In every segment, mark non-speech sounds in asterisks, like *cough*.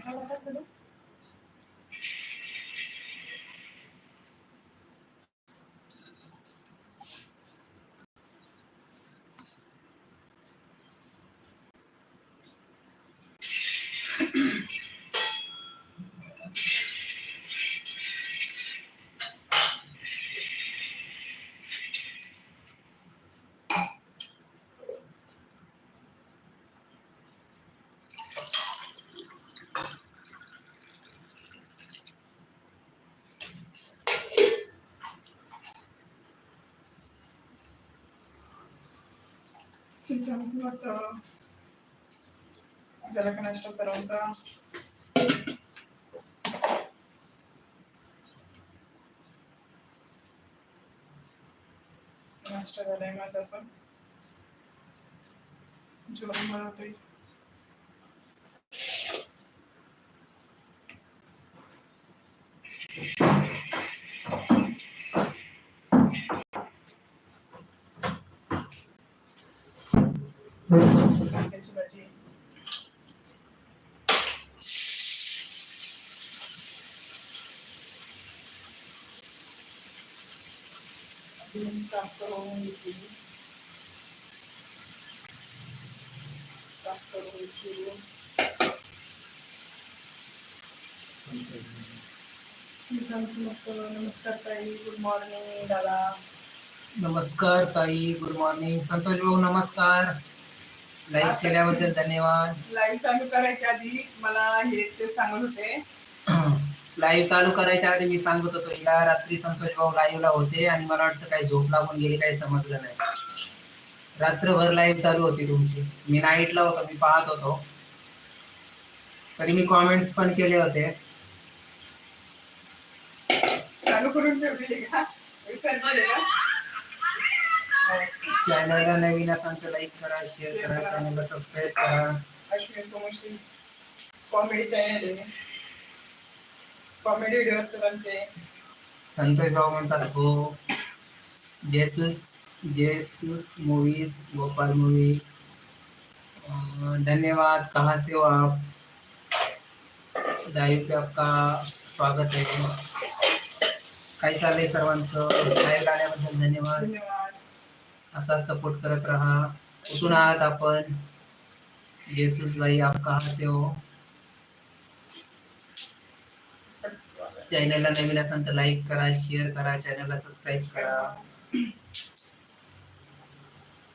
ভালো থাকবেন झाला का नाश्ता सर्वांचा नाश्ता झालाय माझा पण जेवण बनवतोय कांद्याची भाजी साफ करून घेतली साफ करून घेतली नमस्कार ताई गुड मॉर्निंग दादा नमस्कार ताई गुड मॉर्निंग. संतोष भाऊ नमस्कार. लाईक केल्याबद्दल धन्यवाद. लाईव्ह चालू करायच्या आधी मला हे ते सांगत होते. *clears throat* लाईव्ह चालू करायच्या आधी मी सांगत होतो हिला रात्री संतोष भाऊ लाईव्हला होते आणि मला वाटतं काही झोप लागून गेली काही समजलं नाही. रात्रभर लाईव्ह चालू होती तुमची. मी नाईटला होतो मी पाहत होतो. तरी मी कॉमेंट्स पण केले होते. चालू करून ठेवलेली का? विसरलेले का नवीन करा करा करा Ashwini comedy comedy Santosh movies Gopal movies धन्यवाद, कहाँ से हो आप? लाईव्ह पे आपका स्वागत आहे काय चाललंय सर्वांचं धन्यवाद. असा सपोर्ट करत राहा. कुठून आहात आपण. जेसूस भाई आप कहाँ से हो. चॅनलला नवीन असाल तर लाईक करा शेअर करा, चॅनलला सबस्क्राईब करा.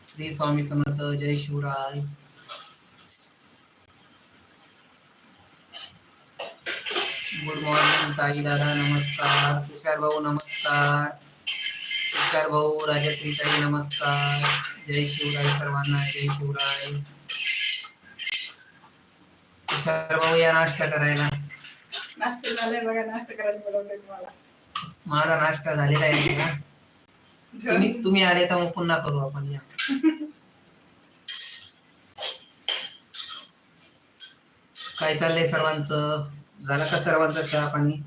श्री स्वामी समर्थ, जय शिवराय. गुड मॉर्निंग ताई दादा, नमस्कार. तुषार भाऊ, नमस्कार. तुषार भाऊ राजश्री ताई नमस्कार. जय शिवराय सर्वांना जय शिवराय. तुषार भाऊ या नाश्ता करायला. नाश्ता झालाय बघा नाश्ता करायला बोलवते तुम्हाला. माझा नाश्ता झालेला आहे ना? तुम्ही तुम्ही आले तर मग पुन्हा करू आपण या. काय चाललंय सर्वांचं? झालं का सर्वांचं चहा पाणी?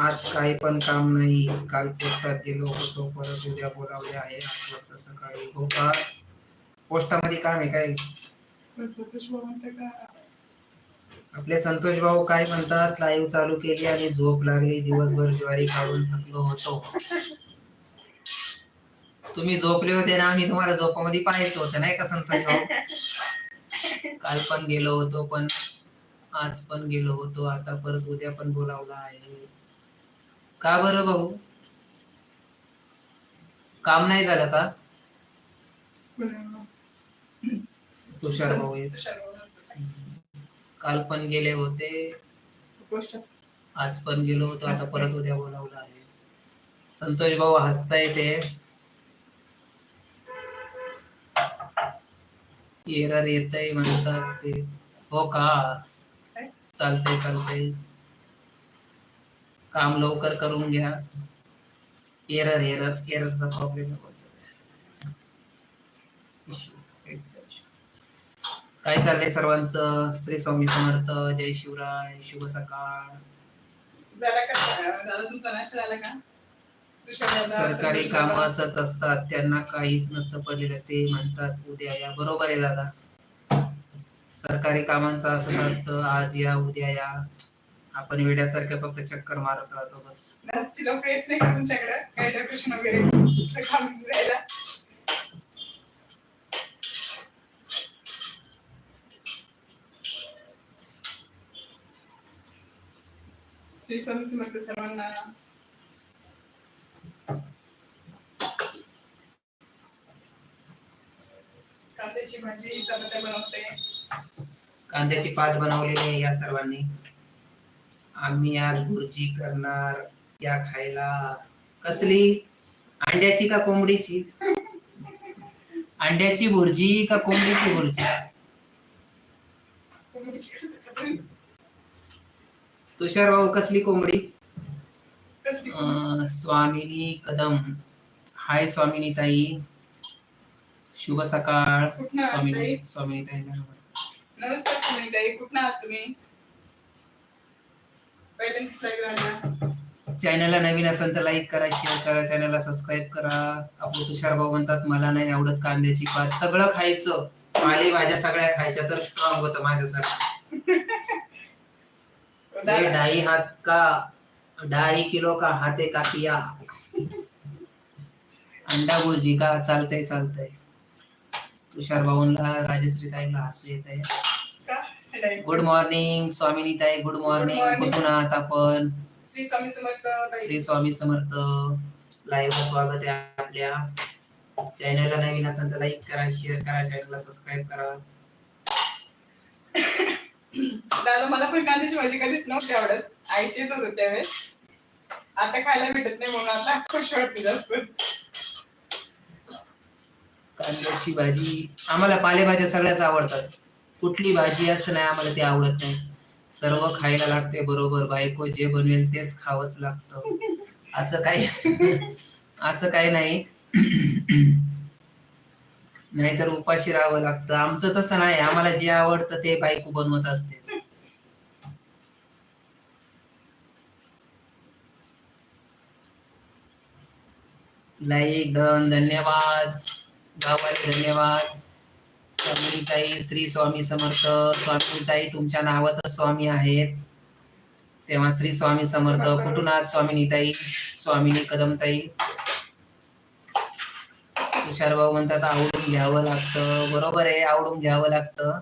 आज काही पण काम नाही. काल पोस्टात गेलो होतो परत उद्या बोलावले आहे. आठ वाजता सकाळी हो का पोस्टामध्ये काम आहे काय? आपले संतोष भाऊ काय म्हणतात? लाईव्ह चालू केली आणि झोप लागली. दिवसभर ज्वारी खाऊन थकलो होतो. तुम्ही झोपले होते ना आम्ही तुम्हाला झोपामध्ये पाहायचं होतं नाही का संतोष भाऊ? काल पण गेलो होतो पण आज पण गेलो होतो. आता परत उद्या पण बोलावला आहे. का बरं भाऊ? काम नाही झालं का? तुषार भाऊ काल पण गेले होते. आज पण गेलो होतो. आता परत उद्या बोलावलं आहे. संतोष भाऊ हसताय ते. एरर येतय म्हणतात ते. हो का? चालतंय चालतंय. काम लवकर करून घ्या. एरर एरर एररचा प्रॉब्लेम काय चाललंय सर्वांचं? श्री स्वामी समर्थ जय शिवराय शुभ सकाळ. सरकारी काम. असंच असतात. त्यांना काहीच नसतं पडलेलं. ते म्हणतात उद्या या. बरोबर आहे दादा. सरकारी कामांचं असंच असतं. आज या उद्या या. आपण वेड्यासारखं फक्त चक्कर मारत राहतो बस. ती लोक येत नाही का तुमच्याकडे. काही डेकोरेशन वगैरे काम द्यायला. श्री स्वामी समर्थ सर्वांना. कांद्याची भाजी चपात्या बनवते. कांद्याची पात बनवलेली आहे या सर्वांनी. आम्ही आज भुर्जी करणार या खायला. कसली? अंड्याची का कोंबडीची? अंड्याची भुर्जी का कोंबडीची भुर्जी? तुषार भाऊ कसली? कोंबडी स्वामिनी कदम. हाय स्वामिनी ताई. शुभ सकाळ. स्वामिनी ताई? स्वामिनी ताई नमस्कार. नमस्कार सुनीताई कुठं आहात तुम्ही? चॅनलला नवीन असेल तर लाईक करा शेअर करा चॅनलला सबस्क्राईब करा. आपलं तुषार भाऊ म्हणतात मला नाही आवडत कांद्याची पात सगळं खायचं. पालेभाज्या सगळ्या खायच्या तर स्ट्रॉंग होतं *laughs* दादा. ढाई हात का? ढाई किलो का हाते का किया अंडा भुर्जी का? चालतंय चालतंय. तुषार भाऊंना राजश्री ताईला हसू येत आहे. गुड मॉर्निंग स्वामिनी ताई गुड मॉर्निंग. कुठून आहात आपण. श्री स्वामी समर्थ. श्री स्वामी समर्थ. लाईव्ह स्वागत आहे आपल्या. चॅनलला नवीन असेल तर लाईक करा शेअर करा चॅनलला सबस्क्राईब करा. दादा मला पण कांद्याची भाजी कधीच नव्हती आवडत. आईची येत होतं त्यावेळेस. आता खायला भेटत नाही म्हणून आता खुश वाटते जास्त. कांद्याची भाजी आम्हाला पालेभाज्या सगळ्याच आवडतात. कुठली भाजी असं नाही आम्हाला ते आवडत नाही. सर्व खायला लागते बरोबर बायको जे बनवेल तेच खावंच लागतं. असं काही *laughs* असं काही नाही. *clears throat* नाहीतर उपाशी राहावं लागतं. आमचं तसं नाही. आम्हाला जे आवडतं ते बायको बनवत असते. लाईक डन धन्यवाद. गावाला धन्यवाद. स्वामीताई श्री स्वामी समर्थ स्वामीताई तुमच्या नावातच स्वामी आहेत. तेव्हा श्री स्वामी समर्थ कुठून आहात स्वामिनीताई स्वामिनी कदमताई तुषार भाऊ म्हणतात आवडून घ्यावं लागतं. बरोबर आहे आवडून घ्यावं लागतं.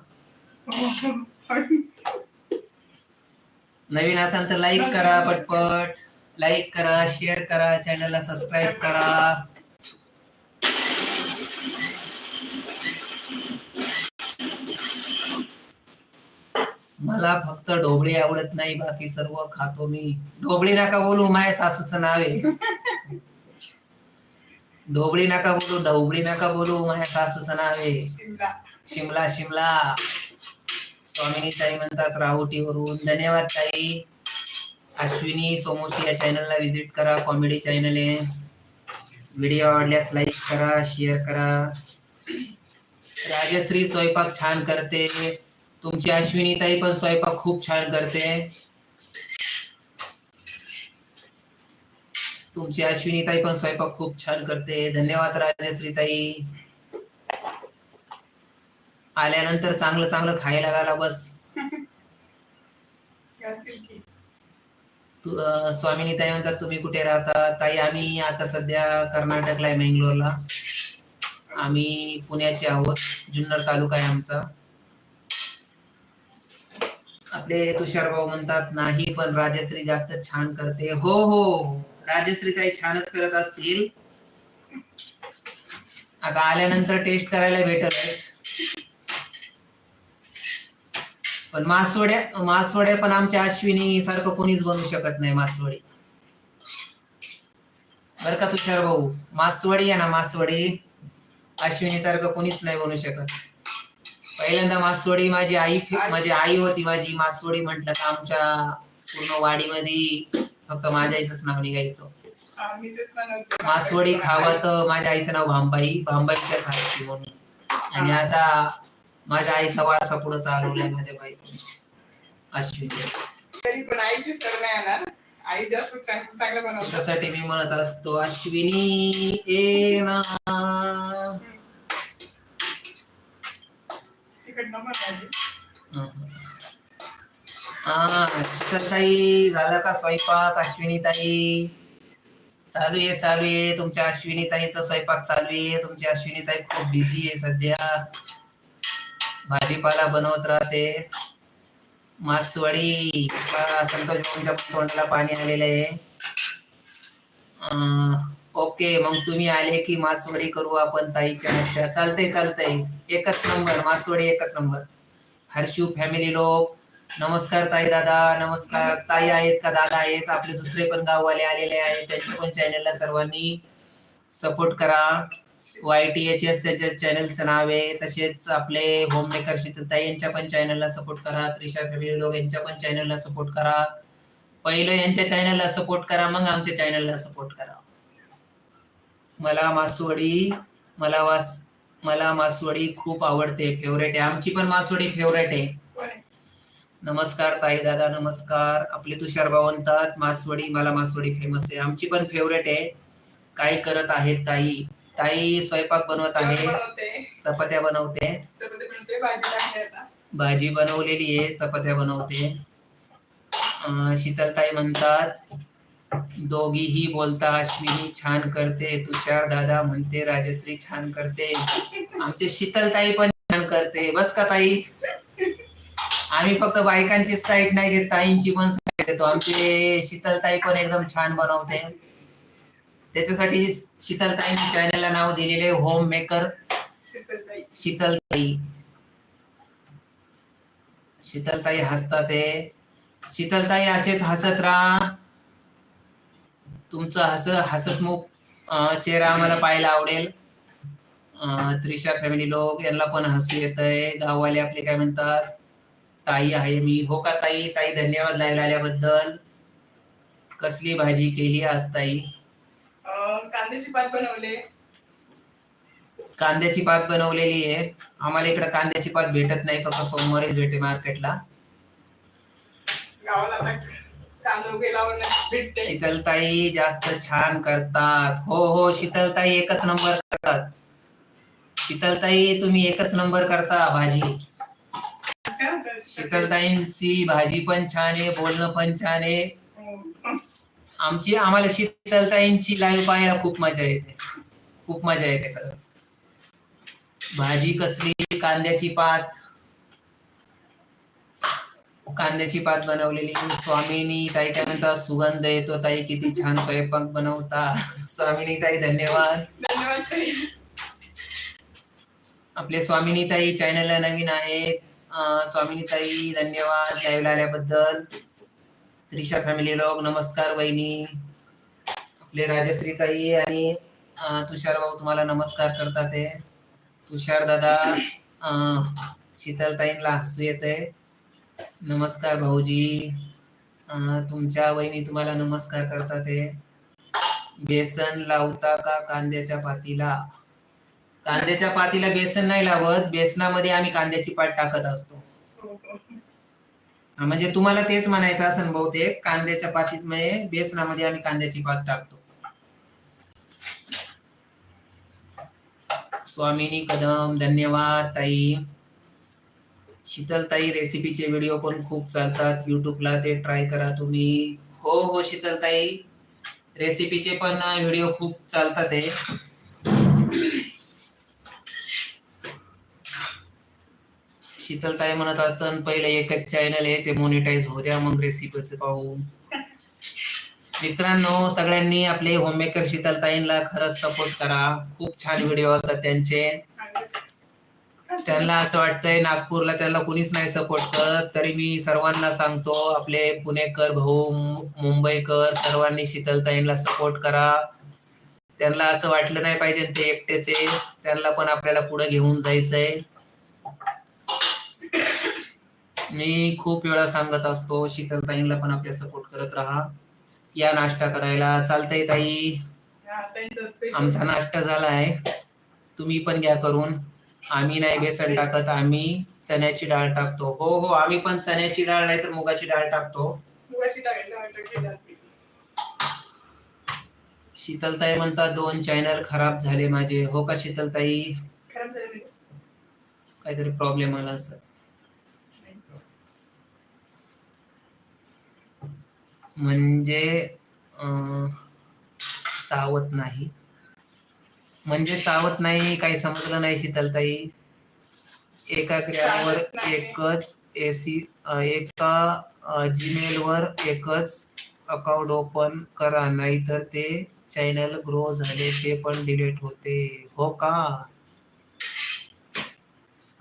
नवीन असाल तर लाईक करा पटपट. लाईक करा शेअर करा चॅनलला सबस्क्राईब करा. मला फक्त ढोबळी आवडत नाही बाकी सर्व खातो मी. ढोबळी नका बोलू माझ्या सासूचं नाव आहे. ढोबळी नका बोलू ढोबळी नका बोलू माझ्या सासूचं नाव आहे. शिमला. शिमला शिमला. स्वामिनी ताई म्हणतात राहुटीवरून. धन्यवाद ताई. अश्विनी सोमोशी या चॅनलला व्हिजिट करा कॉमेडी चॅनल आहे. व्हिडिओ आवडल्यास लाईक करा शेअर करा. राजश्री स्वयंपाक छान करते. तुमची अश्विनी ताई पण स्वयंपाक खूप छान करते. तुमची अश्विनी ताई पण स्वयंपाक खूप छान करते. धन्यवाद राजश्री ताई. आल्यानंतर चांगलं चांगलं खायला घाला बस. तू स्वामिनी ताई म्हणतात तुम्ही कुठे राहता? ताई आम्ही आता सध्या कर्नाटकला आहे मेंगलोरला. आम्ही पुण्याचे आहोत. जुन्नर तालुका आहे आमचा. आपले तुषार भाऊ म्हणतात नाही पण राजश्री जास्त छान करते. हो हो. राजश्री काही छानच करत असतील. आता आल्यानंतर टेस्ट करायला भेटल पण मासवड्या मासवड्या पण आमच्या अश्विनी सारखं कोणीच बनवू शकत नाही मासवडी. बर का तुषार भाऊ? मासवडी आहे ना मासवडी. अश्विनी सारखं कोणीच नाही बनवू शकत. पहिल्यांदा मासवडी माझी आई माझी आई होती माझी मासवडी म्हटलं का आमच्या पूर्ण वाडीमध्ये फक्त माझ्या आईचंच नाव निघायचं. बनवतो मासवडी खावा तर माझ्या आईचं नाव भांबाई भांबाईच्या सारखी म्हणून. आणि आता माझ्या आईचा वारसा पुढे चालवलाय माझ्या बाईक अश्विनी तरी पण आईची सर नाही येणार आई जास्त चांग- चांगलं बनवतात त्यासाठी मी म्हणत असतो अश्विनी ए ना ताई झालं का स्वयंपाक अश्विनी ताई चालू आहे चालू आहे. तुमच्या अश्विनी ताईचा स्वयंपाक चालू आहे. तुमची अश्विनी ताई खूप बिझी आहे सध्या. भाजीपाला बनवत राहते. मासवडी संतोष भाऊंच्या तोंडाला पाणी आलेलं आहे. अं, ओके मग तुम्ही आले की मासवडी करू आपण ताईच्या हातच्या चालतंय चालतंय. एकच नंबर मासवडी एकच नंबर. हर्षू फॅमिली लोक नमस्कार ताई दादा नमस्कार. ताई आहेत का? दादा आहेत. आपले दुसरे पण गाववाले आलेले आहेत. त्यांच्या पण चॅनलला सर्वांनी सपोर्ट करा. वाय टी एच एस त्यांच्या चॅनलचं नाव आहे. तसेच आपले होम मेकर शीतलताई यांच्या पण चॅनलला सपोर्ट करा. त्रिशा फॅमिली लोक यांच्या पण चॅनलला सपोर्ट करा. पहिलं यांच्या चॅनलला सपोर्ट करा मग आमच्या चॅनलला सपोर्ट करा. मला मासवडी मला वास मला मासवडी खूप आवडते फेवरेट आहे. आमची पण मासवडी फेवरेट आहे? नमस्कार ताई दादा नमस्कार. आपले तुषार म्हणतात मासवडी मला मासवडी फेमस आहे. आमची पण फेवरेट आहे. काय करत आहेत ताई? ताई स्वयंपाक बनवत आहे. चपात्या बनवते. भाजी बनवलेली आहे चपात्या बनवते. शीतलताई म्हणतात दोघीही बोलता अश्विनी छान करते तुषार दादा म्हणते राजश्री छान करते. आमचे शीतलताई पण छान करते. बस का ताई? आम्ही फक्त बायकांची साईड नाही घेत ताईंची पण साईड घेतो. आमचे शीतलताई पण एकदम छान बनवते. त्याच्यासाठी शीतलताईंनी चॅनलला नाव दिलेले होम मेकर शीतलताई. शीतलताई. हसतात शीतलताई असेच हसत राहा. तुमचं हस हसतमुख चेहरा आम्हाला पाहायला आवडेल. त्रिशा फॅमिली लोक यांना पण हसू येत आहे गाववाले आपले काय म्हणतात ताई आहे मी. हो का ताई? ताई धन्यवाद लाईव्ह आल्याबद्दल. कसली भाजी केली आज ताई? कांद्याची पात बनवले. कांद्याची पात बनवलेली आहे. आम्हाला इकडे कांद्याची पात भेटत नाही फक्त सोमवारीच भेटते मार्केटला गावाला भेटते. शीतलताई जास्त छान करतात. हो हो शीतलताई एकच नंबर करतात. शीतलताई तुम्ही एकच नंबर करता भाजी. शीतलताईंची भाजी पण छान आहे बोलणं पण छान आहे. आमची आम्हाला शीतलताईंची लाईव्ह पाहायला खूप मजा येते. खूप मजा येते खरंच. भाजी कसली कांद्याची पात. कांद्याची पात बनवलेली. स्वामिनी ताई काय म्हणता सुगंध येतो ताई किती छान स्वयंपाक बनवता. स्वामिनी ताई धन्यवाद. आपले स्वामिनी ताई चॅनलला नवीन आहेत. स्वामिनी ताई धन्यवाद लाईव्ह आल्याबद्दल. त्रिशा फॅमिली लोक नमस्कार वहिनी. आपले राजश्री ताई आणि तुषार भाऊ तुम्हाला नमस्कार करतात आहे तुषार दादा अं, शीतल ताईंना हसू येत नमस्कार भाऊजी. तुमच्या वहिनी तुम्हाला नमस्कार करतात बेसन लावता का कांद्याच्या पातीला? कांद्याच्या पातीला बेसन नाही लावत. बेसनामध्ये आम्ही कांद्याची पात टाकत असतो. म्हणजे तुम्हाला तेच म्हणायचं असेल बहुतेक. कांद्याच्या पातीत मध्ये बेसनामध्ये आम्ही कांद्याची पात टाकतो. स्वामिनी कदम. धन्यवाद ताई. शीतलताई रेसिपीचे व्हिडिओ पण खूप चालतात. युट्यूबला ते ट्राय करा तुम्ही. हो हो शीतलताई. रेसिपीचे पण व्हिडिओ खूप चालतात आहे शीतलताई म्हणत असताना पहिले एकच चॅनल आहे ते मोनिटाईज होऊ द्या मग रेसिपीच पाहू. मित्रांनो सगळ्यांनी आपले होममेकर शीतलताईंना खरंच सपोर्ट करा. खूप छान व्हिडिओ असतात त्यांचे. त्यांना असं वाटतंय नागपूरला त्यांना कुणीच नाही सपोर्ट करत. तरी मी सर्वांना सांगतो आपले पुणेकर भाऊ मुंबईकर सर्वांनी शीतलताईंना सपोर्ट करा. त्यांना असं वाटलं नाही पाहिजे ते एकटेच. आहे त्यांना पण आपल्याला पुढे घेऊन जायचंय. मी खूप वेळा सांगत असतो शीतलताईंना पण आपल्या सपोर्ट करत राहा. या नाश्ता करायला. चालतंय ताई. आमचा नाश्ता झाला आहे तुम्ही पण घ्या करून. आम्ही नाही बेसन टाकत आम्ही चण्याची डाळ टाकतो. हो हो आम्ही पण चण्याची डाळ नाही तर मुगाची डाळ टाकतो शीतलताई म्हणतात दोन चॅनल खराब झाले माझे. हो का शीतलताई? काहीतरी प्रॉब्लेम आला असं म्हणजे सावत नाही. म्हणजे चावत नाही काही समजलं नाही शीतलताई. एका क्रियावर एकच एसी एका जीमेलवर एकच अकाउंट ओपन करा नाहीतर ते चॅनल ग्रो झाले ते पण डिलीट होते. हो का?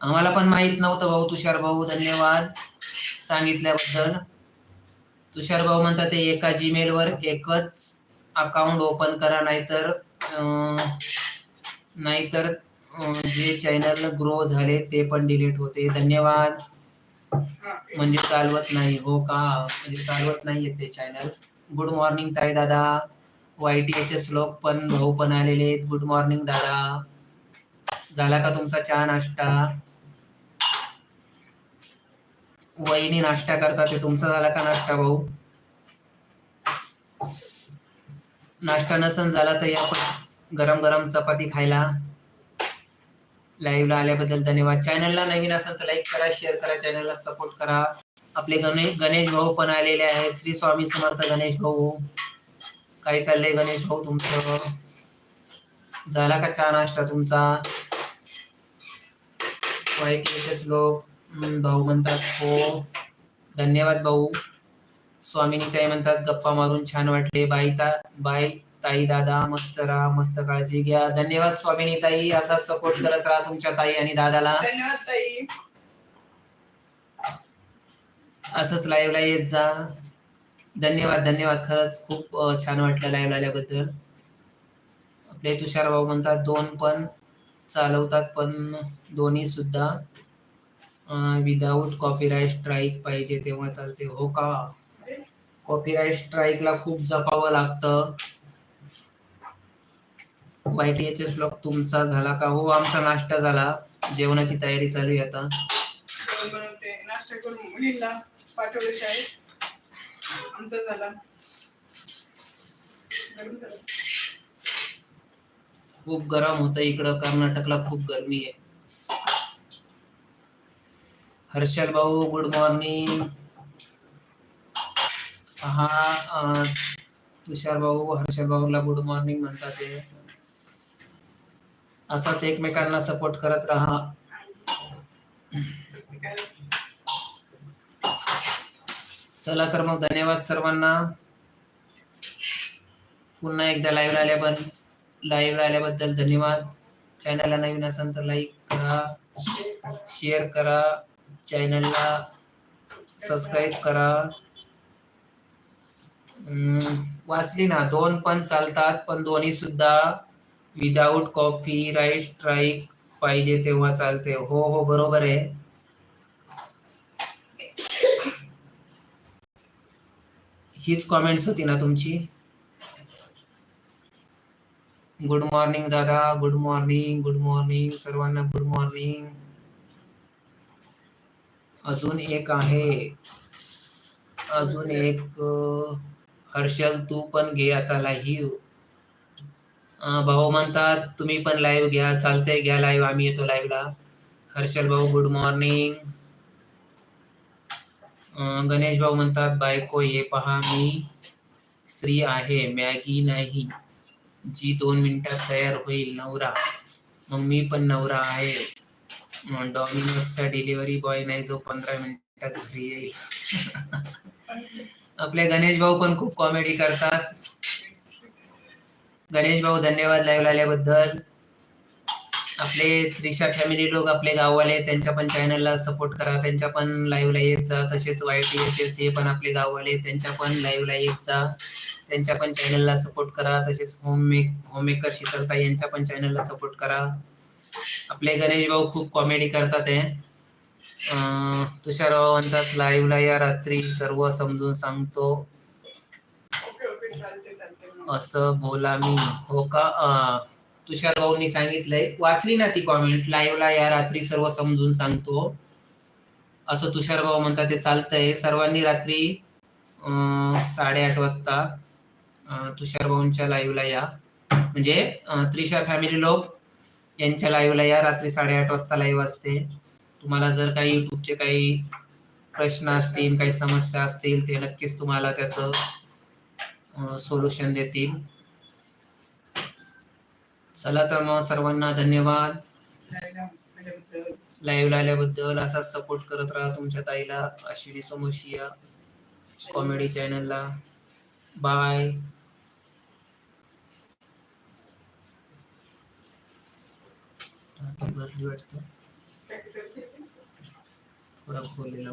आम्हाला पण माहीत नव्हतं भाऊ तुषार भाऊ धन्यवाद सांगितल्याबद्दल. तुषार भाऊ म्हणतात ते एका जीमेलवर एकच अकाउंट ओपन करा नाहीतर अं, नाहीतर जे चॅनल ग्रो झाले ते पण डिलीट होते. धन्यवाद. म्हणजे चालवत नाही. हो का? म्हणजे चालवत नाही ते चॅनल गुड मॉर्निंग ताई दादा. वायटीचे श्लोक पण भाऊ पण आलेले आहेत. गुड मॉर्निंग दादा. झाला का तुमचा चहा नाश्ता? वहिनी नाश्ता करतात ते. तुमचा झाला का नाश्ता भाऊ? नाश्ता नसन झाला तर या पण गरम गरम चपाती खायला. लाईव्हला आल्याबद्दल धन्यवाद. चॅनलला नवीन असेल तर लाईक करा शेअर करा चॅनलला सपोर्ट करा. आपले गणेश गणेश भाऊ पण आलेले आहेत. श्री स्वामी समर्थ गणेश भाऊ. काय चाललंय गणेश भाऊ तुमचं? झाला का चहा नाश्ता तुमचा? वाईट येतेच लोक भाऊ म्हणतात हो. धन्यवाद भाऊ. स्वामीनी काय म्हणतात? गप्पा मारून छान वाटले. बाई ता बाई ताई दादा मस्त राहा मस्त काळजी घ्या. धन्यवाद स्वामिनी ताई असा सपोर्ट करत राहा तुमच्या ताई आणि दादाला. धन्यवाद ताई. असंच लाईव्हला येत जा. धन्यवाद धन्यवाद. खरंच खूप छान वाटलं लाईव्ह आल्याबद्दल. आपले तुषार भाऊ म्हणतात दोन पण चालवतात पण दोन्ही सुद्धा विदाऊट कॉपीराईट स्ट्राईक पाहिजे तेव्हा चालते. हो का? कॉपीराईट स्ट्राईकला खूप जपावं लागतं. वाईट याचे श्लोक तुमचा झाला का? हो आमचा नाश्ता झाला. जेवणाची तयारी चालू आहे आता. नाश्ता करून मुलींना पाठवले शाळेत. आमचा झाला. गरम झालं. खूप गरम होतं इकडं. कर्नाटकला खूप गरमी आहे. हर्षल भाऊ गुड मॉर्निंग हा अं, तुषार भाऊ हर्षल भाऊला गुड मॉर्निंग म्हणतात ते. असाच एकमेकांना सपोर्ट करत राहा. चला तर मग धन्यवाद सर्वांना. पुन्हा एकदा लाईव्ह आल्याबद्दल लाईव्ह आल्याबद्दल धन्यवाद. चॅनलला नवीन असेल तर लाईक करा शेअर करा चॅनलला सबस्क्राईब करा. वाचली ना दोन पण चालतात पण दोन्ही सुद्धा विदाऊट कॉपी राईट स्ट्राईक पाहिजे तेव्हा चालते. हो हो बरोबर आहे. हीच कॉमेंट्स होती ना तुमची? गुड मॉर्निंग दादा. गुड मॉर्निंग गुड मॉर्निंग सर्वांना गुड मॉर्निंग अजून एक आहे. अजून एक हर्षल तू पण घे आता लाईव्ह भाऊ म्हणतात तुम्ही पण लाईव्ह घ्या चालतंय घ्या लाईव्ह आम्ही येतो लाईव्हला हर्षल भाऊ गुड मॉर्निंग गणेश भाऊ म्हणतात बायको हे पहा मी स्त्री आहे मॅगी नाही. जी दोन मिनिटात तयार होईल नवरा. मग मी पण नवरा आहे. डॉमिनोजचा डिलिव्हरी बॉय नाही जो पंधरा मिनिटात घरी येईल. *laughs* आपले गणेश भाऊ पण खूप कॉमेडी करतात. गणेश भाऊ धन्यवाद लाईव्ह आल्याबद्दल. आपले त्रिशा फॅमिली लोक आपले गाववाले त्यांच्या पण चॅनलला सपोर्ट करा. त्यांच्या पण लाईव्हला येत जा. तसेच वाय टी एच एस हे पण आपले गाववाले त्यांच्या पण लाईव्हला येत जा. त्यांच्या पण चॅनलला सपोर्ट करा. तसेच होम मेक होममेकर शीतलता यांच्या पण चॅनलला सपोर्ट करा. आपले गणेश भाऊ खूप कॉमेडी करतात आहे तुषार भाऊ म्हणतात लाईव्हला या रात्री सर्व समजून सांगतो. असं बोला मी. हो का? तुषार भाऊंनी सांगितलंय वाचली ना ती कॉमेंट लाईव्हला या रात्री सर्व समजून सांगतो. असं तुषार भाऊ म्हणतात ते चालतंय. सर्वांनी रात्री साडेआठ वाजता तुषार भाऊंच्या लाईव्हला या. म्हणजे त्रिशा फॅमिली लोक यांच्या लाईव्हला या रात्री साडेआठ वाजता लाईव्ह असते. तुम्हाला जर काही युट्यूबचे काही प्रश्न असतील काही समस्या असतील ते नक्कीच तुम्हाला त्याचं सोल्युशन देतील. चला तर मग सर्वांना धन्यवाद. लाईव्ह आल्याबद्दल असाच सपोर्ट करत राहा तुमच्या ताईला अश्विनी सोमोशिया कॉमेडी चॅनलला बाय थोडा खोललेला